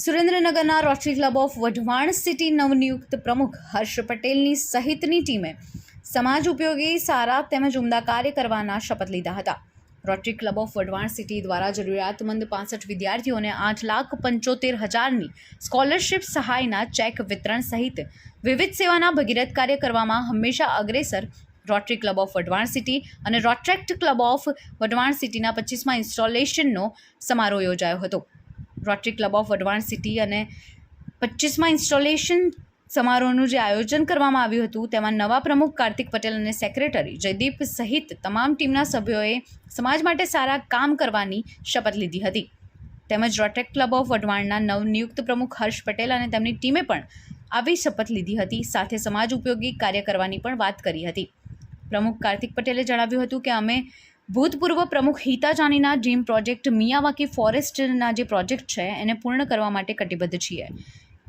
સુરેન્દ્રનગરના Rotary Club of Wadhwan city નવનિયુક્ત પ્રમુખ હર્ષ પટેલની સહિતની ટીમે સમાજ ઉપયોગી, સારા તેમજ ઉમદા કાર્ય કરવાના શપથ લીધા હતા. Rotary Club of Wadhwan city દ્વારા જરૂરિયાતમંદ પાંસઠ વિદ્યાર્થીઓને આઠ લાખ પંચોતેર હજારની સ્કોલરશિપ સહાયના ચેક વિતરણ સહિત વિવિધ સેવાના ભગીરથ કાર્ય કરવામાં હંમેશા અગ્રેસર Rotary Club of Wadhwan city અને રોટ્રેક્ટ ક્લબ ઓફ વઢવાણ સિટીના પચીસમાં ઇન્સ્ટોલેશનનો સમારોહ યોજાયો હતો. Rotary Club of Wadhwan city અને પચીસમાં ઇન્સ્ટોલેશન સમારોહનું જે આયોજન કરવામાં આવ્યું હતું, તેમાં નવા પ્રમુખ કાર્તિક પટેલ અને સેક્રેટરી જયદીપ સહિત તમામ ટીમના સભ્યોએ સમાજ માટે સારા કામ કરવાની શપથ લીધી હતી. તેમજ રોટેક ક્લબ ઓફ વઢવાણના નવનિયુક્ત પ્રમુખ હર્ષ પટેલ અને તેમની ટીમે પણ આવી શપથ લીધી હતી, સાથે સમાજ ઉપયોગી કાર્ય કરવાની પણ વાત કરી હતી. પ્રમુખ કાર્તિક પટેલે જણાવ્યું હતું કે, અમે ભૂતપૂર્વ પ્રમુખ હિતા જાનીના ડ્રીમ પ્રોજેક્ટ મિયાવાકી ફોરેસ્ટના જે પ્રોજેક્ટ છે, એને પૂર્ણ કરવા માટે કટિબદ્ધ છીએ.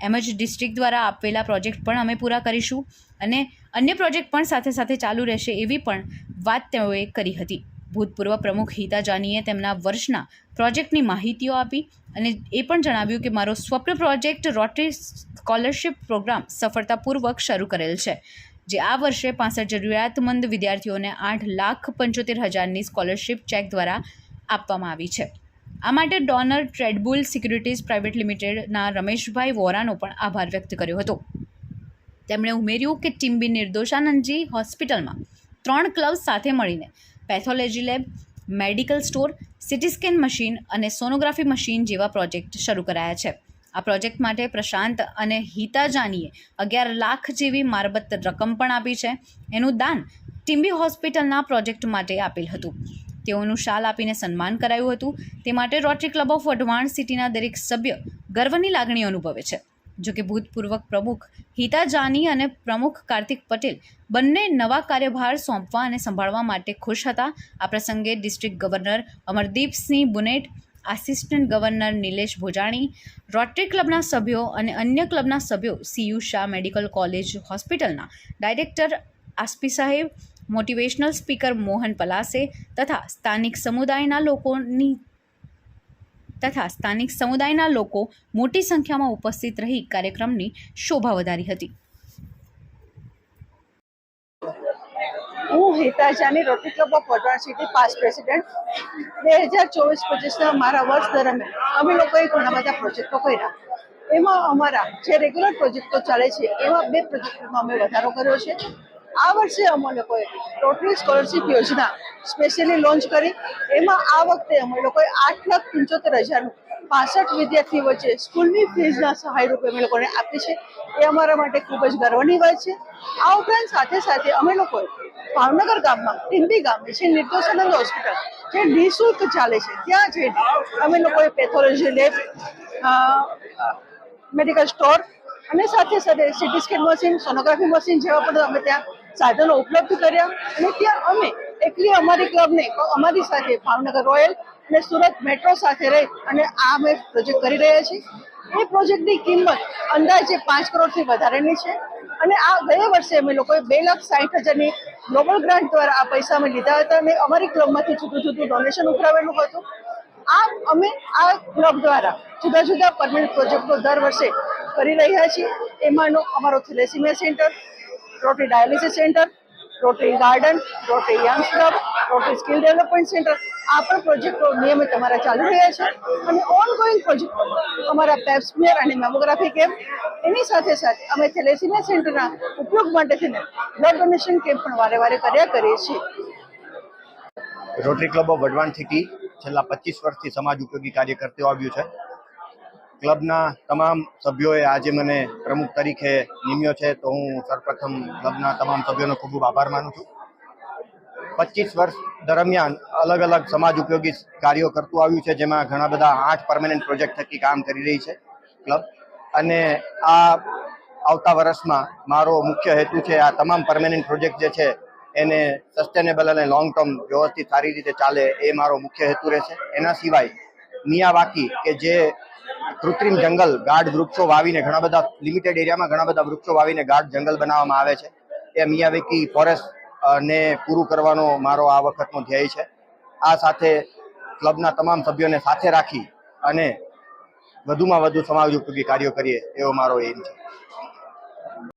એમ જ ડિસ્ટ્રિક્ટ દ્વારા આપેલા પ્રોજેક્ટ પણ અમે પૂરા કરીશું અને અન્ય પ્રોજેક્ટ પણ સાથે સાથે ચાલુ રહેશે એવી પણ વાત તેઓએ કરી હતી. ભૂતપૂર્વ પ્રમુખ હિતા જાનીએ તેમના વર્ષના પ્રોજેક્ટની માહિતીઓ આપી અને એ પણ જણાવ્યું કે મારો સ્વપ્ન પ્રોજેક્ટ રોટરી સ્કોલરશિપ પ્રોગ્રામ સફળતાપૂર્વક શરૂ કરેલ છે. જે આ વર્ષે પાસઠ જરૂરિયાતમંદ વિદ્યાર્થીઓને આઠ લાખ પંચોતેર હજારની સ્કોલરશિપ ચેક દ્વારા આપવામાં આવી છે. આ માટે ડોનર ટ્રેડબુલ સિક્યુરિટીઝ પ્રાઇવેટ લિમિટેડના રમેશભાઈ વોરાનો પણ આભાર વ્યક્ત કર્યો હતો. તેમણે ઉમેર્યું કે ટીમ્બી નિર્દોષાનંદજી હોસ્પિટલમાં ત્રણ ક્લબ સાથે મળીને pathology lab, medical store, CT scan machine અને સોનોગ્રાફી મશીન જેવા પ્રોજેક્ટ શરૂ કરાયા છે. આ પ્રોજેક્ટ માટે પ્રશાંત અને હિતા જાનીએ અગિયાર લાખ જેવી મારબત રકમ પણ આપી છે. એનું દાન ટીમ્બી હોસ્પિટલના પ્રોજેક્ટ માટે આપેલ હતું. તેઓનું શાલ આપીને સન્માન કરાયું હતું. તે માટે રોટરી ક્લબ ઓફ વઢવાણ સિટીના દરેક સભ્ય ગર્વની લાગણી અનુભવે છે. જોકે ભૂતપૂર્વ પ્રમુખ હિતા જાની અને પ્રમુખ કાર્તિક પટેલ બંને નવા કાર્યભાર સોંપવા અને સંભાળવા માટે ખુશ હતા. આ પ્રસંગે district governor Amardeepsinh Bunet assistant governor Nilesh Bhojani, Rotary ક્લબના સભ્યો અને અન્ય ક્લબના સભ્યો સીયુ શાહ મેડિકલ કોલેજ હોસ્પિટલના ડાયરેક્ટર આસ્પી સાહેબ, મોટિવેશનલ સ્પીકર મોહન પલાસે તથા સ્થાનિક સમુદાયના લોકોની તથા સ્થાનિક સમુદાયના લોકો મોટી સંખ્યામાં ઉપસ્થિત રહી કાર્યક્રમની શોભા વધારી હતી. હું Hita Jani Rotary Club of Wadhwan city past president બે હજાર ચોવીસ પચીસના મારા વર્ષ દરમિયાન અમે લોકોએ ઘણા બધા પ્રોજેક્ટો કર્યા. એમાં અમારા જે રેગ્યુલર પ્રોજેક્ટો ચાલે છે, એવા બે પ્રોજેક્ટોમાં અમે વધારો કર્યો છે. આ વર્ષે અમે લોકોએ રોટરી સ્કોલરશીપ યોજના સ્પેશિયલી લોન્ચ કરી. એમાં આ વખતે અમે લોકોએ આઠ લાખ પંચોતેર હજારનું પાસઠ વિદ્યાર્થી વચ્ચે સ્કૂલની ફીઝના સહાય રૂપે અમે લોકોને આપી છે. એ અમારા માટે ખૂબ જ ગર્વની વાત છે. આ ઉપરાંત સાથે સાથે અમે લોકોએ ભાવનગર ગામમાં ટીંબી ગામે છે નિર્દોષાનંદ હોસ્પિટલ, જે નિઃશુલ્ક ચાલે છે. ત્યાં જઈને અમે લોકોએ પેથોલોજી લેબ મેડિકલ સ્ટોર અને સાથે સાથે CT scan machine, sonography machine જેવા પણ અમે ત્યાં સાધનો ઉપલબ્ધ કર્યા. અને ત્યાં અમે એકલી અમારી ક્લબ નહીં, પણ અમારી સાથે ભાવનગર રોયલ અને સુરત મેટ્રો સાથે રહી અને આ અમે પ્રોજેક્ટ કરી રહ્યા છીએ. એ પ્રોજેક્ટની કિંમત અંદાજે પાંચ કરોડથી વધારેની છે. અને આ ગયા વર્ષે અમે લોકોએ બે લાખ સાઠ હજારની ગ્લોબલ ગ્રાન્ટ દ્વારા આ પૈસા અમે લીધા હતા અને અમારી ક્લબમાંથી જુદું જુદું ડોનેશન ઉઘરાવેલું હતું. આ અમે આ ક્લબ દ્વારા જુદા જુદા પરમેનન્ટ પ્રોજેક્ટો દર વર્ષે કરી રહ્યા છીએ. એમાંનો અમારો thalassemia centre, Rotary dialysis centre, Rotary garden, Rotary young club, Rotary skill development centre આ પણ પ્રોજેક્ટો નિયમિત અમારા ચાલુ રહ્યા છે. અને ઓનગોઈંગ પ્રોજેક્ટો અમારા પેપ્સમિયર અને મેમોગ્રાફી કેમ્પ એની સાથે સાથે અમે થેલેસીમિયા સેન્ટરના ઉપયોગ માટે થઈને બ્લડ ડોનેશન કેમ્પ પણ વારે વારે કર્યા કરીએ છીએ. Rotary Club of Wadhwan city છેલ્લા પચીસ વર્ષથી સમાજ ઉપયોગી કાર્ય કરતો આવ્યું છે. ક્લબના તમામ સભ્યોએ આજે મને પ્રમુખ તરીકે નિમ્યો છે તો હું સર્વપ્રથમ ક્લબના તમામ સભ્યોનો ખૂબ ખૂબ આભાર માનું છું. પચીસ વર્ષ દરમિયાન અલગ અલગ સમાજ ઉપયોગી કાર્યો કરતું આવ્યું છે, જેમાં ઘણા બધા આઠ પરમેનન્ટ પ્રોજેક્ટ થકી કામ કરી રહી છે ક્લબ અને આ આવતા વર્ષમાં મારો મુખ્ય હેતુ છે, આ તમામ પરમેનન્ટ પ્રોજેક્ટ જે છે, એને સસ્ટેનેબલ અને લોંગ ટર્મ વ્યવસ્થિત સારી રીતે ચાલે એ મારો મુખ્ય હેતુ રહેશે. એના સિવાય મિયાવાકી કે જે કૃત્રિમ જંગલ ગાઢ વૃક્ષો વાવીને ઘણા બધા લિમિટેડ એરિયામાં ઘણા બધા વૃક્ષો વાવીને ગાઢ જંગલ બનાવવામાં આવે છે, એ મિયાવાકી ફોરેસ્ટ ને પૂરું કરવાનો મારો આ વખતનો ધ્યેય છે. આ સાથે ક્લબના તમામ સભ્યોને સાથે રાખી અને વધુમાં વધુ સમાજ ઉપયોગી કાર્યો કરીએ એવો મારો એમ છે.